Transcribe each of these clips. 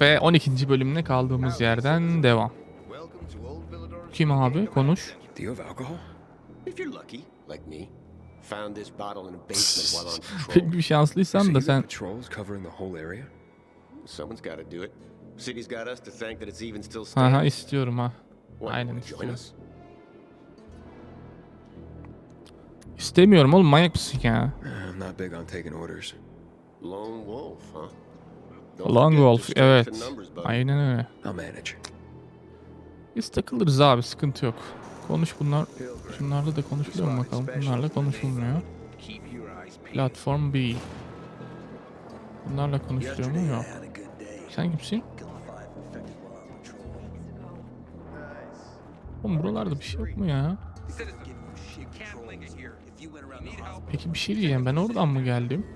Ve 12. bölümüne kaldığımız yerden devam. Kim abi? Konuş. Do you have alcohol? If you're lucky, like me, found this bottle in a basement while on patrol. Pek bir şanslıysan da sen Aha istiyorum ha. Aynen istiyorum. İstemiyorum oğlum manyak mısın ya? I'm not big on taking orders. Lone wolf, huh? Long strength evet. Aynen öyle. Biz takılırız abi sıkıntı yok. Konuş bunlar. Şunlarla da konuşuluyor mu bakalım. Bunlarla konuşulmuyor. Platform B. Bunlarla konuşuluyor mu? Yok. Sen kimsin? Oğlum buralarda bir şey yok mu ya? Peki bir şey diyeceğim ben oradan mı geldim?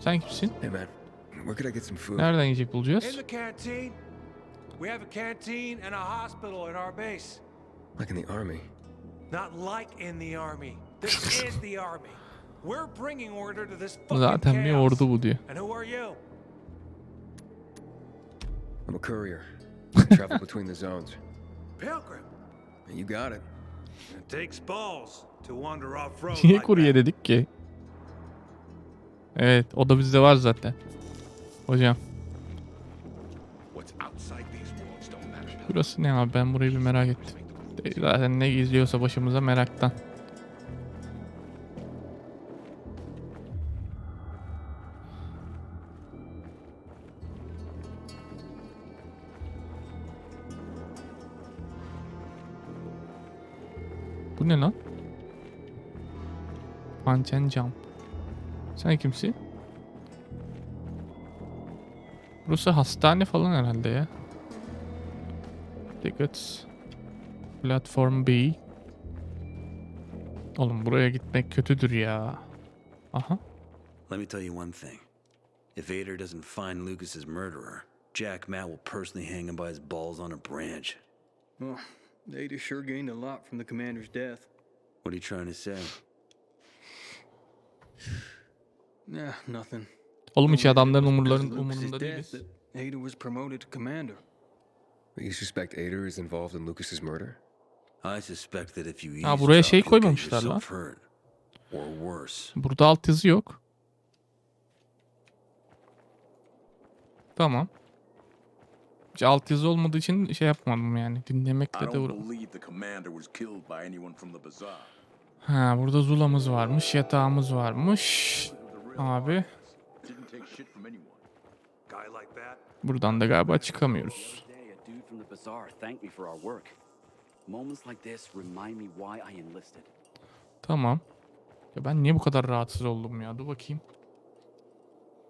Sen kimsin? Hey man, where could I get some food? Nereden yiyecek In bulacağız? the canteen. We have a canteen and a hospital at our base. Like in the army. Not like in the army. This is the army. We're bringing order to this fucking Zaten bir ordu bu diyor. And who are you? I'm a courier. I travel between the zones. Pilgrim. And you got it. It takes balls to wander off road Niye kurye dedik ki? Evet o da bizde var zaten. Hocam burası ne abi ben burayı bir merak ettim. Zaten ne gizliyorsa başımıza meraktan. Bu ne lan? Punch and jump. Sen kimsin? Burası hastane falan herhalde ya. Tickets. Platform B. Oğlum buraya gitmek kötüdür ya. Aha. Let me tell you one thing. If Vader doesn't find Lucas's murderer, Jack Matt will personally hang him by his balls on a branch. Well, Ada sure gained a lot from the commander's death. What are you trying to say? Nah, nothing. Oğlum hiç adamların umurların umurunda değiliz. that Ada was promoted to commander. But you suspect Ader is involved in Lucas's murder? I suspect that if you Ha, buraya şey koymamışlar lan. Burada alt yazı yok. Tamam. Hiç alt yazı olmadığı için şey yapmadım yani. Dinlemekle de don't uğra- believe the commander was killed by anyone from the bazaar. Ha burada zulamız varmış, yatağımız varmış. Abi buradan da galiba çıkamıyoruz. Day, a dude from the bazaar thanked me for our work. Moments like this remind me why I enlisted. Tamam. Ya ben niye bu kadar rahatsız oldum ya? Dur bakayım.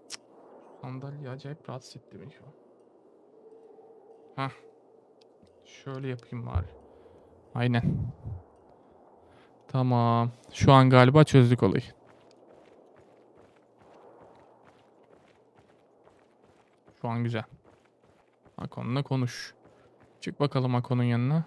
Cık. Sandalye acayip rahatsız etti beni şu an. Hah. Şöyle yapayım bari. Aynen. Tamam. Şu an galiba çözdük olayı. Şu an güzel. Akon'la konuş. Çık bakalım Akon'un yanına.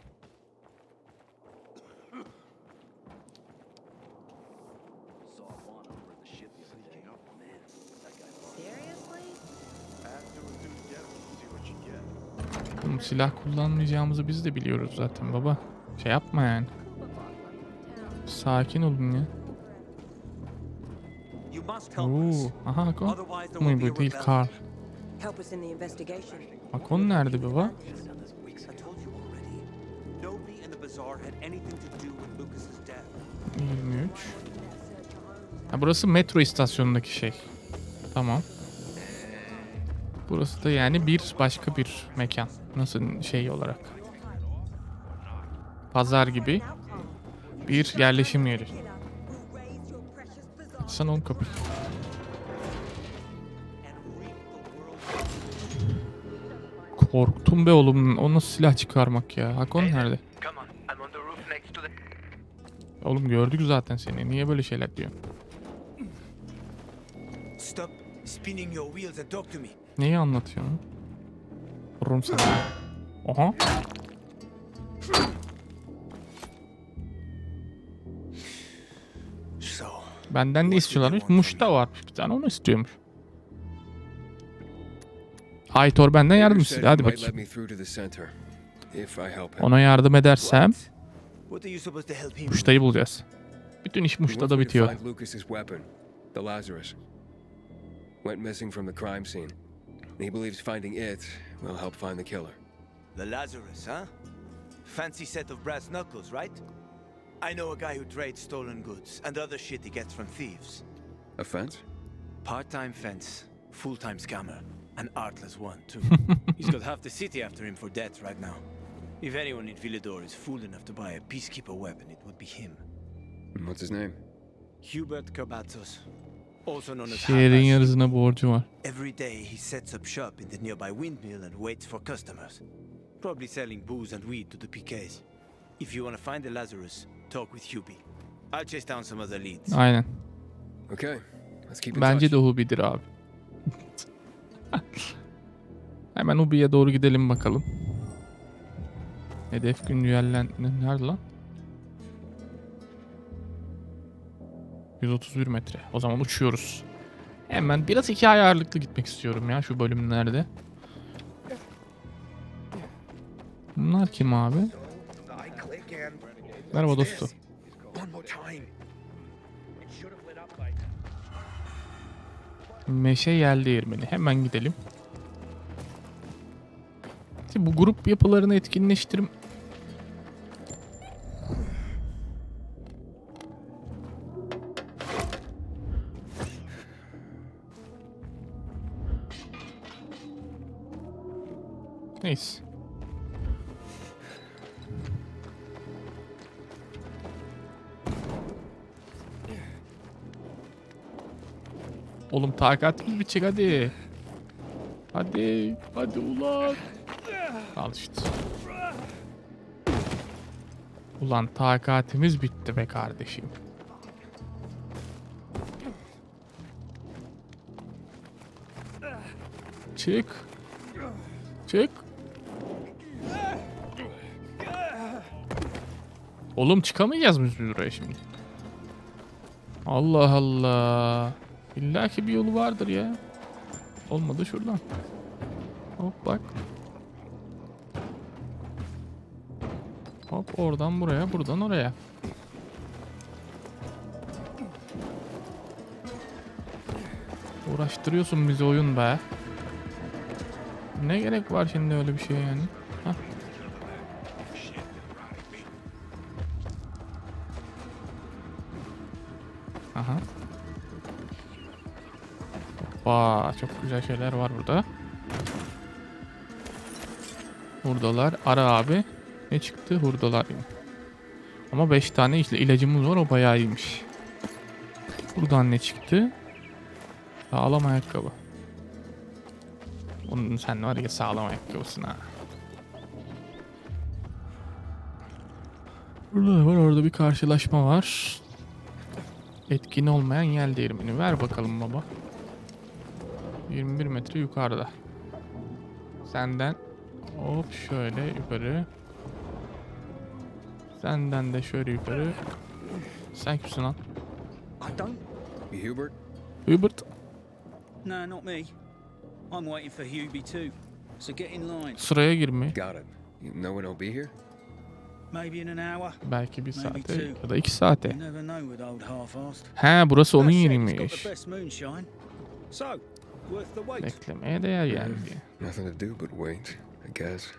Oğlum silah kullanmayacağımızı biz de biliyoruz zaten baba. Şey yapma yani. Sakin olun ya. Oo, aha Akon. Bu değil. Carl. Help us in the investigation. Akon nerede baba? I told you already. Nobody in the bazaar had anything to do with Lucas's death. 23. Ha, burası metro istasyonundaki şey. Tamam. Burası da yani bir başka bir mekan. Nasıl şey olarak. Pazar gibi bir yerleşim yeri. Sen onu kapı. Korktum be oğlum. O nasıl silah çıkarmak ya? Hakon nerede? Oğlum gördük zaten seni. Niye böyle şeyler diyorsun? Stop spinning your wheels and talk to me. Neyi anlatıyorsun? Vururum sana. Oha. So, Benden ne istiyorlarmış? Muşta varmış bir tane onu istiyormuş. The center if I help him. Ona yardım edersem Muşta'yı bulacağız. Bütün iş to bitiyor. Went missing from the crime scene. And he believes finding it will help find the killer. The Lazarus, huh? Fancy set of brass knuckles, right? I know a guy who trades stolen goods and other shit he gets from thieves. A fence? Part-time fence, full-time scammer, an artless one too. He's got half the city after him for debts right now. If anyone in Villador is fool enough to buy a peacekeeper weapon, it would be him. What's his name? Hubert Carbatos, also known as Şehrin Half-Ass. yarısına borcu var. Every day he sets up shop in the nearby windmill and waits for customers. Probably selling booze and weed to the PKs. If you want to find the Lazarus, talk with Hubie. I'll chase down some other leads. Aynen. Okay, let's keep in Bence touch. de Hubi'dir abi. Hemen Hubi'ye doğru gidelim bakalım. Hedef güncellen... Ne- Nerede lan? 131 metre. O zaman uçuyoruz. Hemen biraz hikaye ağırlıklı gitmek istiyorum ya şu bölümlerde. Bunlar kim abi? Merhaba dostum. Meşe yel değirmeni. Hemen gidelim. Şimdi bu grup yapılarını etkinleştirim. Neyse. Oğlum takatimiz bitecek hadi. Hadi. Hadi ulan. Al işte. Ulan takatimiz bitti be kardeşim. Çık. Çık. Oğlum çıkamayacağız mı biz buraya şimdi? Allah Allah. İlla ki bir yolu vardır ya. Olmadı şuradan. Hop bak. Hop oradan buraya, buradan oraya. Uğraştırıyorsun bizi oyun be. Ne gerek var şimdi öyle bir şey yani? Hoppa, çok güzel şeyler var burada. Hurdalar. Ara abi. Ne çıktı? Hurdalar. Ama 5 tane işte ilacımız var o bayağı iyiymiş. Buradan ne çıktı? Sağlam ayakkabı. Onun sen var ya sağlam ayakkabısın ha. Burada da var orada bir karşılaşma var. Etkin olmayan yel değirmeni. Ver bakalım baba. 21 metre yukarıda. Senden hop şöyle yukarı. Senden de şöyle yukarı. Sen kimsin lan? Hubert? Hubert. No, not me. I'm waiting for Hubie too. So get in line. Sıraya girme. Got it. You know when I'll be here? Maybe in an hour. Belki bir saate ya da iki saate. He burası onun yeriymiş. So. Beklemeye değer yani. Nothing to do but wait, I guess.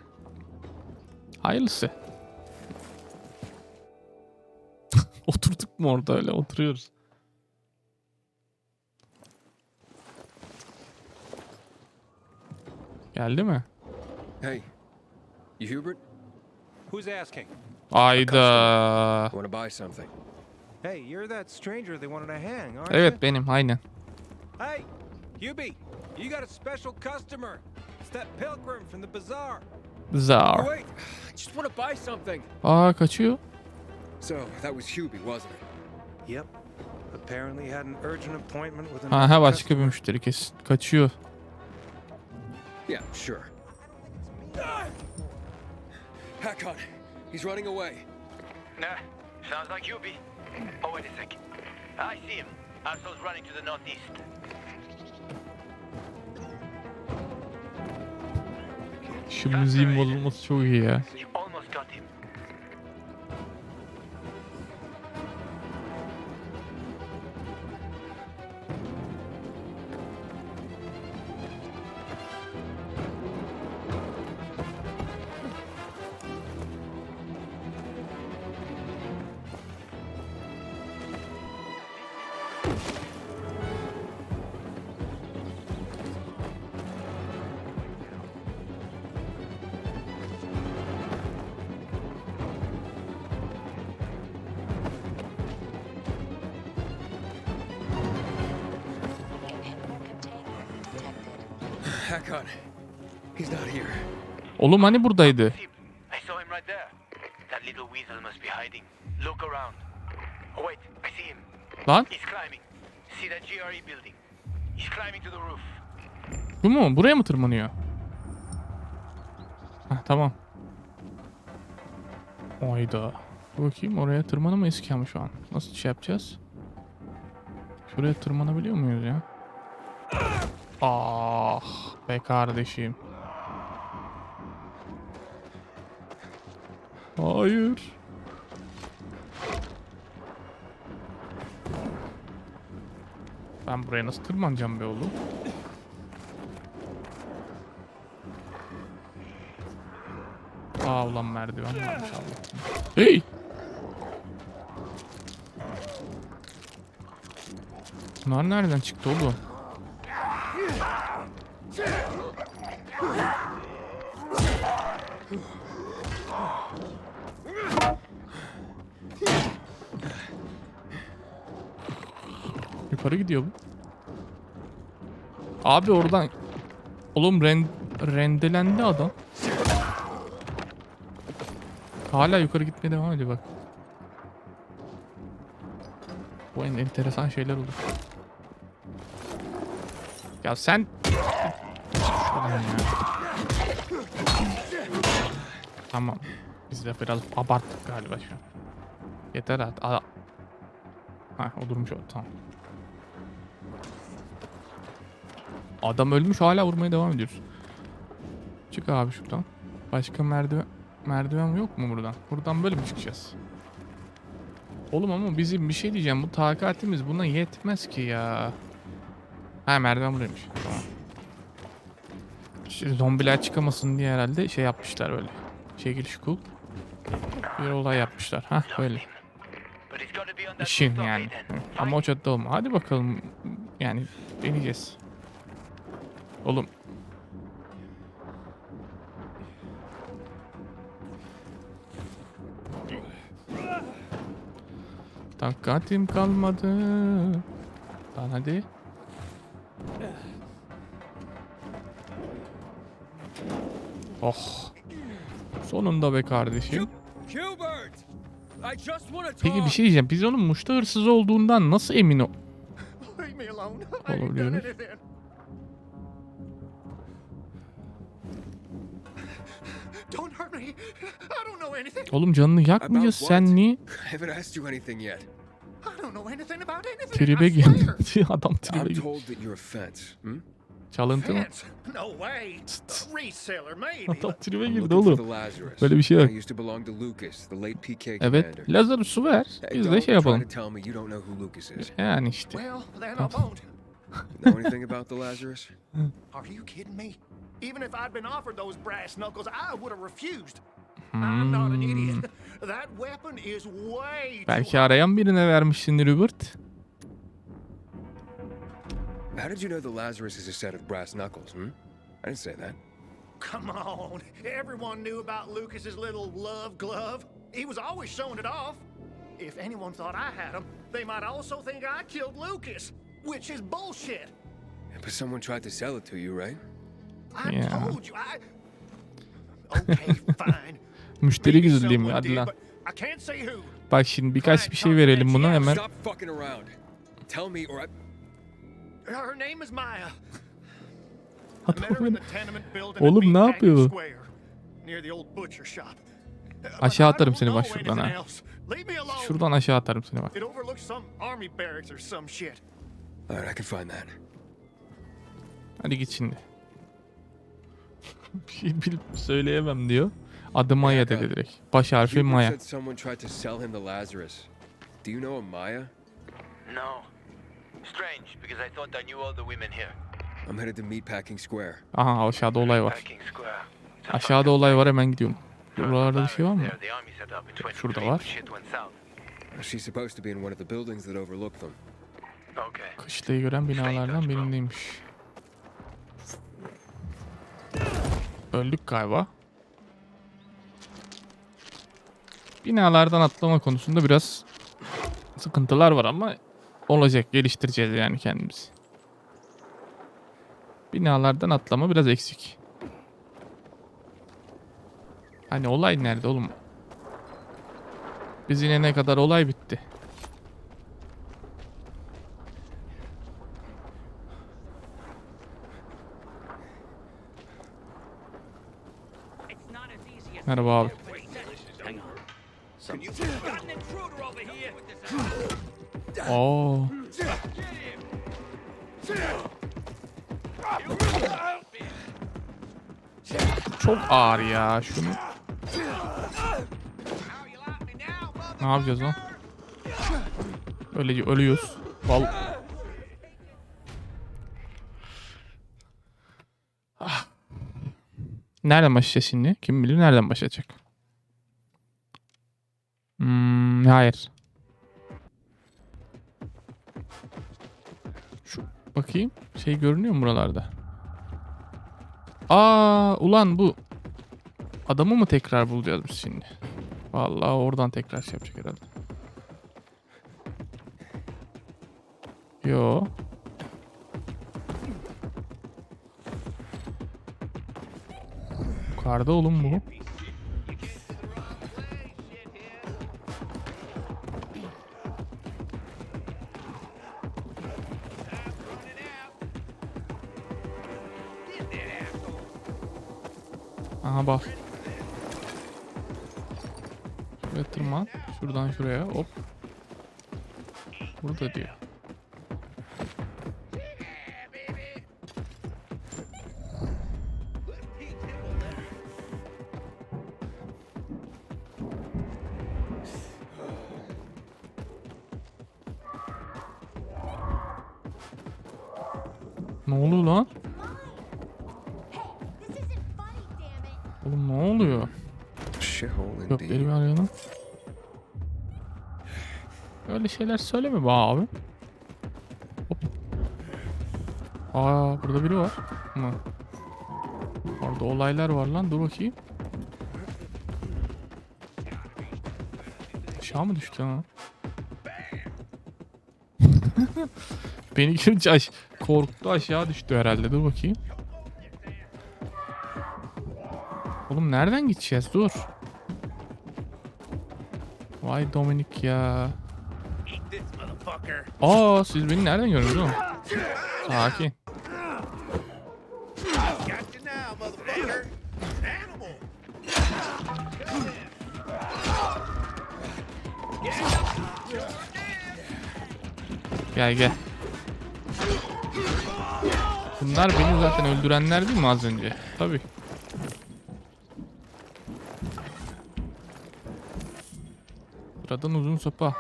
Hayırlısı. Oturduk mu orada öyle oturuyoruz. Geldi mi? Hey, you Hubert? Who's asking? Ayda. Want to buy something? Hey, you're that stranger they wanted to hang, aren't Evet benim aynen. Hey, Hubie, you got a special customer. It's that pilgrim from the bazaar. Zar. Oh, wait, I just want to buy something. Aa kaçıyor. So, that was Hubie, wasn't it? Yep. Apparently had an urgent appointment with Aha başka bir müşteri kesin. Kaçıyor. Yeah, sure. Hakon, he's running away. Nah, sounds like Hubie. Oh, wait a sec. I see him. Arso's running to the northeast. Şu müziğin bozulması çok iyi ya. Climbing to the roof. bu mu? Buraya mı tırmanıyor? Heh, tamam. Oyda. Bakayım oraya tırmanamayız ki ama şu an. Nasıl şey yapacağız? Şuraya tırmanabiliyor muyuz ya? Ah be kardeşim. Hayır. Ben buraya nasıl tırmanacağım be oğlum? Aa ulan merdiven varmış Allah'ım. Hey! Bunlar nereden çıktı oğlum? Yukarı gidiyor bu. Abi oradan... Oğlum ren... rendelendi adam. Hala yukarı gitmeye devam ediyor bak. Bu en enteresan şeyler olur. Ya sen... Ya. Tamam. Biz de biraz abarttık galiba şu an. Yeter artık. Ha o durmuş o tamam. Adam ölmüş hala vurmaya devam ediyoruz. Çık abi şuradan. Başka merdiven merdiven yok mu buradan? Buradan böyle mi çıkacağız? Oğlum ama bizim bir şey diyeceğim. Bu takatimiz buna yetmez ki ya. Ha merdiven buraymış. Tamam. İşte zombiler çıkamasın diye herhalde şey yapmışlar böyle. Şekil şukul. Bir olay yapmışlar. Ha böyle. İşin yani. Ama o çatıda olma. Hadi bakalım. Yani deneyeceğiz. Oğlum. Takatim kalmadı. Lan hadi. Oh. Sonunda be kardeşim. Peki bir şey diyeceğim. Biz onun muşta hırsız olduğundan nasıl emin ol... Olabiliyoruz. Anything. Oğlum canını yakmayacağız. About Sen what? niye I haven't asked you anything yet. I don't know anything about anything. tribe I swear. Adam tribe I'm told that you're a fence. Hmm? Çalıntı mı? Fence? No way. A reseller, maybe. Adam tribe I'm girdi looking for oğlum. Lazarus. Böyle bir şey yok. Used to belong to Lucas, the late PK Evet. commander. Lazarus'u ver. Hey, Biz de don't şey try to yapalım. tell me you don't know who Lucas is. Yani işte. Well, then I won't. know anything about the Lazarus? Are you kidding me? Even if I'd been offered those brass knuckles, I would have refused. I'm not an idiot. That weapon is way Belki arayan birine vermişsindir Hubert. How did you know the Lazarus is a set of brass knuckles, hmm? I didn't say that. Come on. Everyone knew about Lucas's little love glove. He was always showing it off. If anyone thought I had him, they might also think I killed Lucas, which is bullshit. But someone tried to sell it to you, right? I Yeah. told you. I. Okay, fine. Müşteri güzeli mi? Hadi lan. Bak şimdi birkaç bir şey verelim buna hemen. Oğlum ne yapıyor. But Aşağı atarım seni bak şuradan ha. Şuradan aşağı atarım seni bak. Hadi git şimdi. bir şey bilip söyleyemem diyor. Adı Maya dedi direkt. Baş harfi Maya. Do you know a Maya? No. Strange, because I thought I knew all the women here. I'm headed to Meatpacking Square. Aha aşağıda olay var. Aşağıda olay var hemen gidiyorum. Buralarda bir şey var mı? There, the army set up in 23, Şurada var. She's supposed to be in one of the buildings that overlook them. Okay. Kışlayı gören binalardan birindeymiş. Öldük galiba. Binalardan atlama konusunda biraz sıkıntılar var ama olacak. Geliştireceğiz yani kendimizi. Binalardan atlama biraz eksik. Hani olay nerede oğlum? Biz inene kadar olay bitti. Merhaba abi. Oo. Çok ağır ya şunu. Ne yapacağız lan? Öylece ölüyoruz. Val. Ah. Nereden başlayacağız şimdi? Kim bilir nereden başlayacak? Hmm, hayır. Şu bakayım. Şey görünüyor mu buralarda? Aa, ulan bu adamı mı tekrar bulacağız biz şimdi? Vallahi oradan tekrar şey yapacak herhalde. Yo. Yukarıda oğlum bu. Aha bak. Şuraya tırman. Şuradan şuraya hop. Burada diyor. Oğlum ne oluyor? Shithole Yok beni arayalım. Öyle şeyler söyleme be abi. Hop. Aa burada biri var. Mı? Orada olaylar var lan dur bakayım. Aşağı mı düştü lan? Beni görünce aş korktu aşağı düştü herhalde dur bakayım. Oğlum nereden gideceğiz? Dur. Vay Dominik ya. Aa siz beni nereden gördünüz oğlum? Sakin. Gel gel. Bunlar beni zaten öldürenler değil mi az önce? Tabii. Buradan uzun sopa.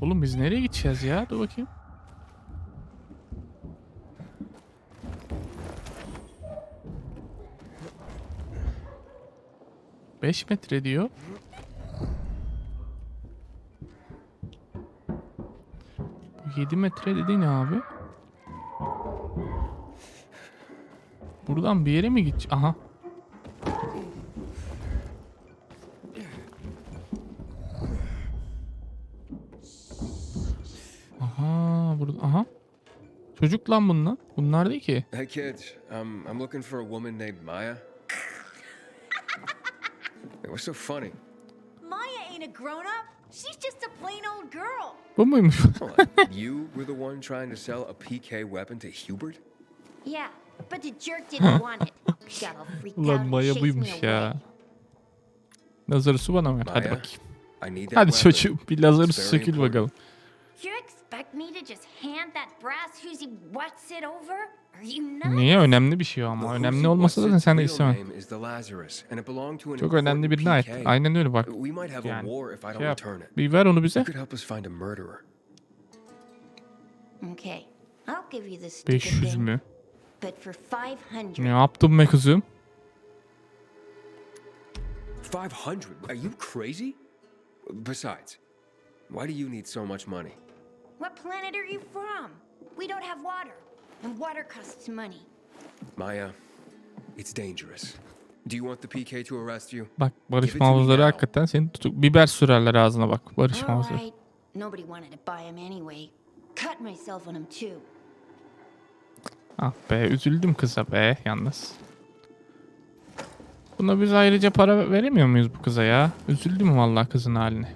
Oğlum biz nereye gideceğiz ya? Dur bakayım. Beş metre diyor. Bu 7 metre dedi ne abi? Buradan bir yere mi gideceğiz? Aha Çocuk lan bunlar. Bunlar değil ki. Hey kids, um, I'm looking for a woman named Maya. Hey, what's so funny? Maya ain't a grown up. She's just a plain old girl. Bu muymuş? You were the one trying to sell a PK weapon to Hubert? Yeah, but the jerk didn't want it. Got all freaked out Ulan and Maya chased me buymuş away. ya. Lazarus'u bana ver. Hadi Maya, bakayım. I need that Hadi weapon. çocuğum bir Lazarus It's very sökül important. bakalım. You're. Expect me to just hand that brass Hoosie what's it over? Are you nuts? Niye? Önemli bir şey o ama. Önemli olmasa zaten sen de istemem. name is the Lazarus, and it belonged to an Çok önemli important birine ait. PK. Aynen öyle bak. We might have a Yani war if I don't şey yap. return it. Bir ver onu bize. You could help us find a murderer. Okay, I'll give you this stupid 500 thing, mü? but for 500. Ne yaptın be kızım? 500? Are you crazy? Besides, why do you need so much money? What planet are you from? We don't have water, and water costs money. Maya, it's dangerous. Do you want the PK to arrest you? Bak barış now. hakikaten seni tutuk. Biber sürerler ağzına bak. Barış. Alright, nobody wanted to buy him anyway. Cut myself on him too. Ah be üzüldüm kıza be yalnız. Buna biz ayrıca para veremiyor muyuz bu kıza ya? Üzüldüm vallahi kızın haline.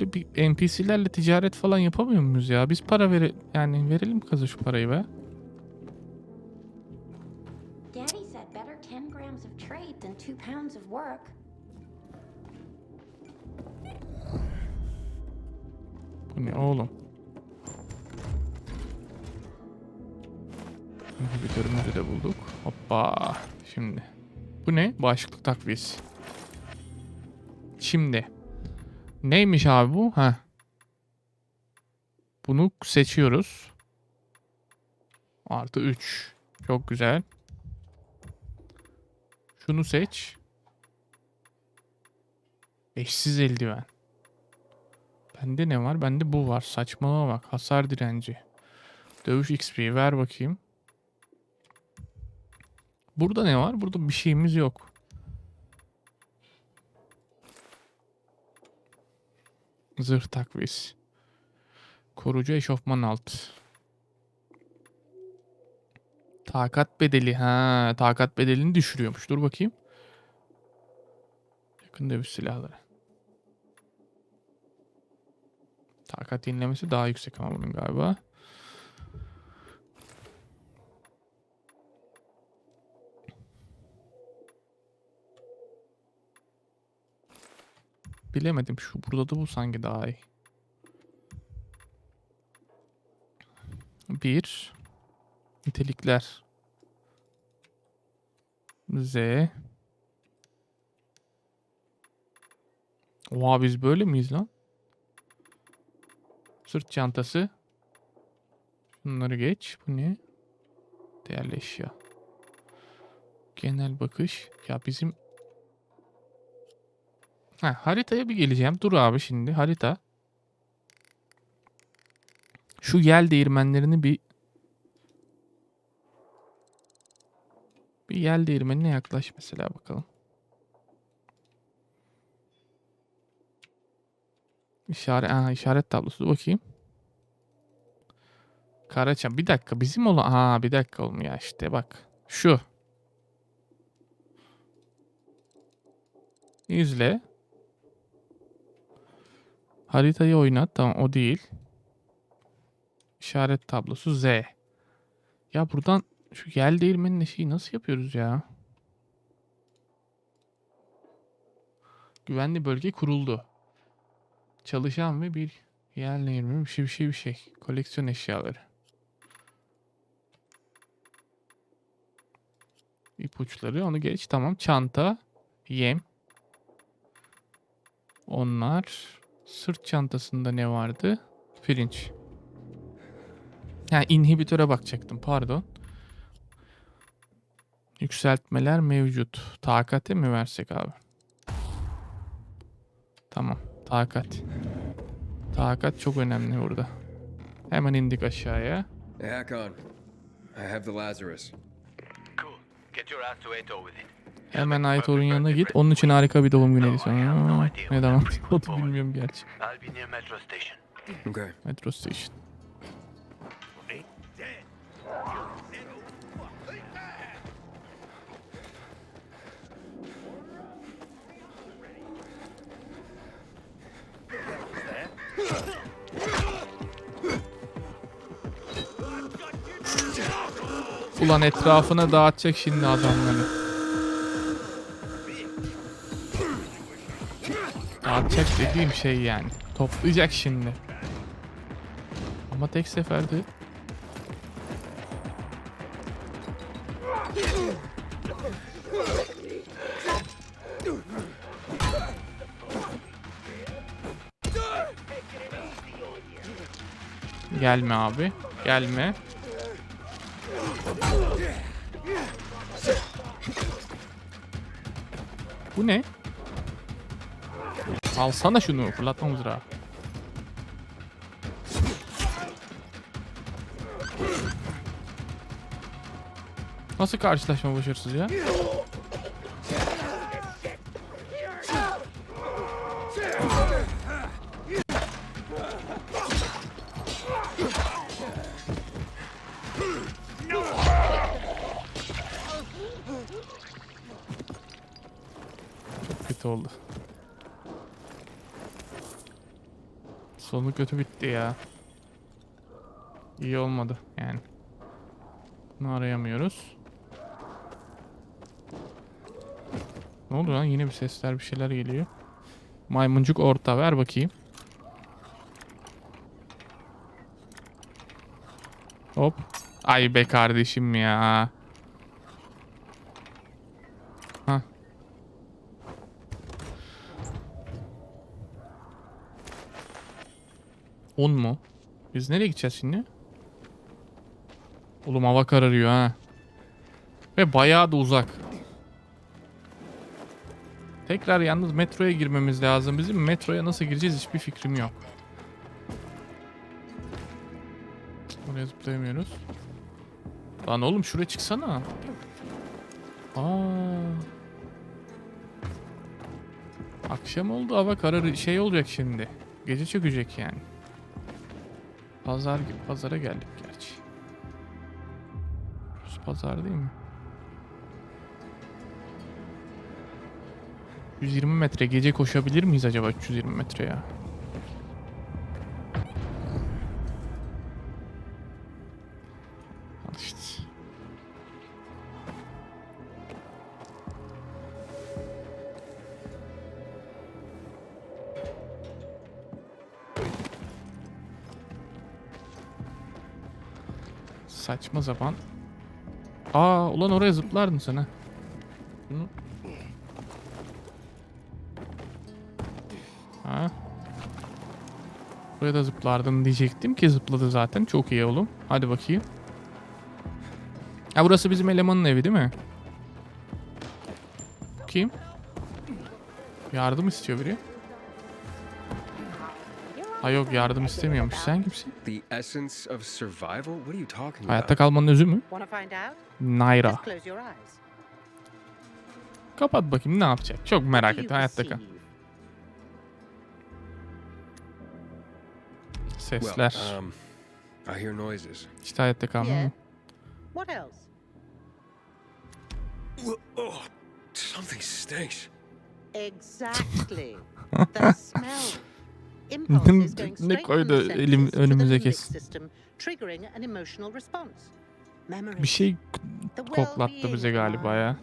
Böyle bir NPC'lerle ticaret falan yapamıyor muyuz ya? Biz para vere yani verelim kıza şu parayı be. Daddy said better 10 grams of trade than 2 pounds of work. Bu ne oğlum? İnhibitörümüzü de bulduk. Hoppa. Şimdi. Bu ne? Bağışıklık takviyesi. Şimdi. Neymiş abi bu? Ha. Bunu seçiyoruz. Artı 3. Çok güzel. Şunu seç. Eşsiz eldiven. Bende ne var? Bende bu var. Saçmalama bak. Hasar direnci. Dövüş XP ver bakayım. Burada ne var? Burada bir şeyimiz yok. Zırh takviyesi. Korucu eşofman altı. Takat bedeli. Ha, takat bedelini düşürüyormuş. Dur bakayım. Yakın dövüş silahları. Takat yenilemesi daha yüksek ama bunun galiba. Bilemedim şu burada da bu sanki daha iyi. Bir nitelikler Z Oha biz böyle miyiz lan? Sırt çantası. Bunları geç. Bu ne? Değerli eşya. Genel bakış. Ya bizim... Ha, haritaya bir geleceğim. Dur abi şimdi. Harita. Şu yel değirmenlerini bir... Bir yel değirmenine yaklaş mesela bakalım. İşaret, aha, işaret tablosu. Bakayım. Karaçam. Bir dakika. Bizim olan... Ha bir dakika oğlum ya işte bak. Şu. İzle. Haritayı oynat. Tamam o değil. İşaret tablosu Z. Ya buradan şu yel değirmenin şeyi nasıl yapıyoruz ya? Güvenli bölge kuruldu. Çalışan ve bir yer değirmeni bir şey bir şey bir şey. Koleksiyon eşyaları. İpuçları onu geç. Tamam. Çanta. Yem. Onlar. Sırt çantasında ne vardı? Pirinç. Ha inhibitöre bakacaktım. Pardon. Yükseltmeler mevcut. Takate mi versek abi? Tamam. Takat. Takat çok önemli burada. Hemen indik aşağıya. Hakon, I have the Lazarus. Cool. Get your ass to Eto with it. Hemen Aytor'un yanına git. Onun için harika bir doğum günü hediyesi. Ne zaman oldu bilmiyorum gerçi. Okay. Metro Station. Ulan etrafına dağıtacak şimdi adamları. Yapacak dediğim şey yani. Toplayacak şimdi. Ama tek seferde Gelme abi. Gelme. Bu ne? Alsana şunu fırlatma mızrağı. Nasıl karşılaşma başarısız ya? Kötü bitti ya. İyi olmadı yani. Bunu arayamıyoruz. Ne oldu lan? Yine bir sesler bir şeyler geliyor. Maymuncuk orta ver bakayım. Hop. Ay be kardeşim ya. 10 mu? Biz nereye gideceğiz şimdi? Oğlum hava kararıyor ha. Ve bayağı da uzak. Tekrar yalnız metroya girmemiz lazım. Bizim metroya nasıl gireceğiz hiçbir fikrim yok. Buraya zıplayamıyoruz. Lan oğlum şuraya çıksana. Aa. Akşam oldu hava kararı şey olacak şimdi. Gece çökecek yani. Pazar gibi pazara geldik gerçi. Burası pazar değil mi? 120 metre gece koşabilir miyiz acaba 320 metre ya? Saçma zaman. Aa ulan oraya zıplardın sen ha. Bunu... Ha. Buraya da zıplardın diyecektim ki zıpladı zaten. Çok iyi oğlum. Hadi bakayım. Ha burası bizim elemanın evi değil mi? Kim? Yardım istiyor biri. Ha yok yardım istemiyormuş. Sen kimsin? The essence of survival? What are you talking Hayatta kalmanın özü mü? Naira. Kapat bakayım ne yapacak. Çok merak ettim. Hayatta kal. Sesler. Um, I hear noises. İşte hayatta kalma. Yeah. mı? What else? Oh, something stinks. Exactly. the smell. Ne koydu elim önümüze kes. Bir şey koklattı bize galiba ya.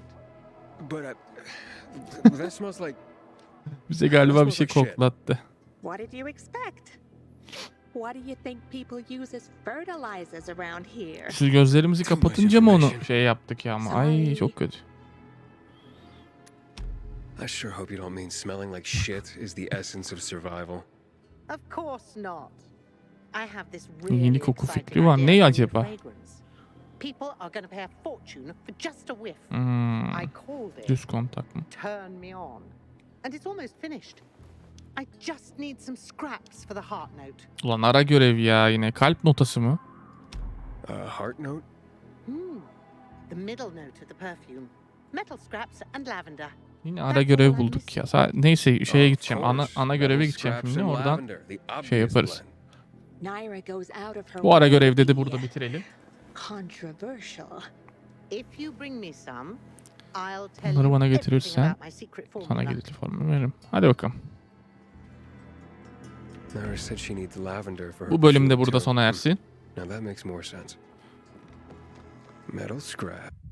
Bize galiba bir şey koklattı. What did you expect? What do you think people use as fertilizers around here? Şu gözlerimizi kapatınca mı onu information. şey yaptık ya ama. Ay çok kötü. I sure hope you don't mean smelling like shit is the essence of survival. Yeni really koku fikri var. Ne acaba? fragrance. People are going to pay a fortune for just a whiff. Hmm. I called it Düz kontak mı? Turn Me On. And it's almost finished. I just need some scraps for the heart note. Ulan ara görev ya yine. Kalp notası mı? A heart note? Hmm. The middle note of the perfume. Metal scraps and lavender. Yine ara görev bulduk ya. Sa- Neyse şeye gideceğim. Ana ana göreve gideceğim şimdi. Oradan şey yaparız. Bu ara görevde de burada bitirelim. Bunları bana getirirsen sana gidili formu veririm. Hadi bakalım. Bu bölüm de perfume burada sona ersin. Now that makes more sense. Metal scrap.